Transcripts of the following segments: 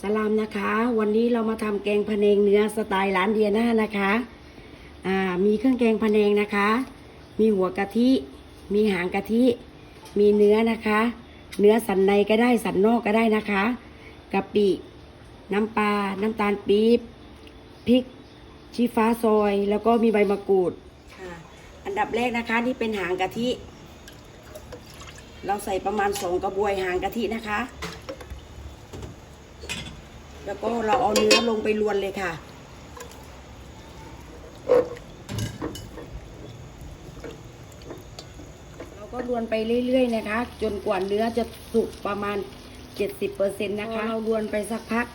สลามนะคะ วันนี้เรามาทำแกงพะเนงเนื้อสไตล์ร้านเดียน่านะคะอ่ามีเครื่องแกงพะเนงนะคะ มีหัวกะทิ มีหางกะทิ มีเนื้อนะคะ เนื้อสันในก็ได้สันนอกก็ได้นะคะกะปิ น้ำปลา น้ำตาลปี๊บพริกชี้ฟ้าซอย แล้วก็มีใบมะกรูดค่ะ อันดับแรกนะคะนี่เป็นหางกะทิ เราใส่ประมาณสองกระบวยหางกะทินะคะ แล้วก็เราเอาเนื้อลงไปรวนเลยค่ะ เราก็รวนไปเรื่อยๆนะคะ จนกว่าเนื้อจะสุกประมาณ 70%นะคะ เรารวนไปสักพัก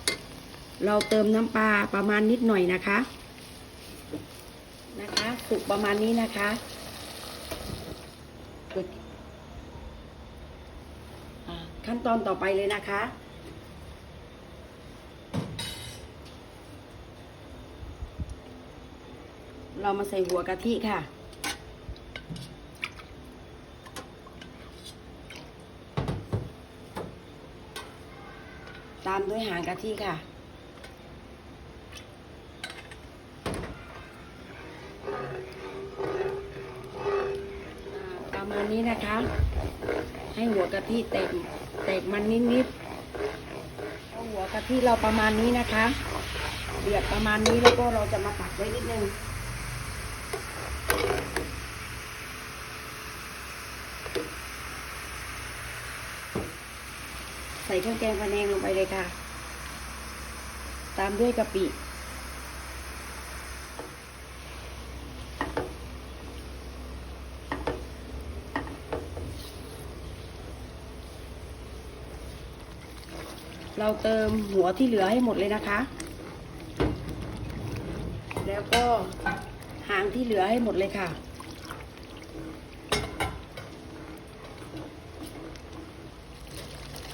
เราเติมน้ำปลาประมาณนิดหน่อยนะคะ นะคะสุกประมาณนี้นะคะอ่าขั้นตอนต่อไปเลยนะคะ เรามาใส่หัวกะทิค่ะ ตามด้วยหางกะทิค่ะ ประมาณนี้นะคะ ให้หัวกะทิแตกแตกมันนิดๆเอาหัวกะทิเราประมาณนี้นะคะเดือดประมาณนี้แล้วก็เราจะมาตักไว้นิดนึง ใส่เครื่องแกงพะแนงลงไปเลยค่ะ ตามด้วยกะปิ เราเติมหัวที่เหลือให้หมดเลยนะคะ แล้วก็หางที่เหลือให้หมดเลยค่ะ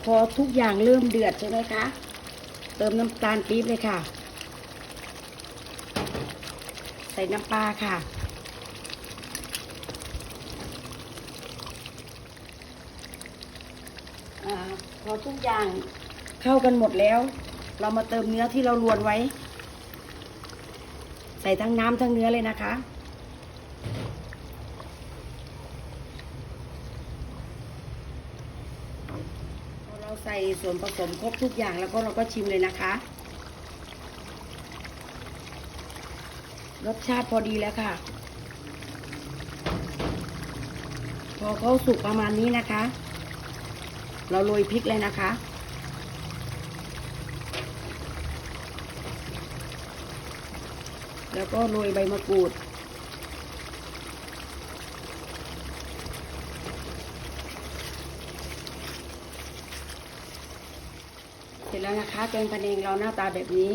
พอทุกอย่างเริ่มเดือดใช่ไหมคะ เติมน้ำตาลปี๊บเลยค่ะ ใส่น้ำปลาค่ะอพอทุกอย่างเข้ากันหมดแล้ว เรามาเติมเนื้อที่เราลวนไว้ ใส่ทั้งน้ำทั้งเนื้อเลยนะคะ พอเรา ใส่ส่วนผสมครบทุกอย่างแล้วก็เราก็ชิมเลยนะคะ รสชาติพอดีแล้วค่ะ พอเขาสุกประมาณนี้นะคะ เราโรยพริกเลยนะคะแล้วก็โรยใบมะกรูด สร็จแล้วนะคะ แกงพะเนงเราหน้าตาแบบนี้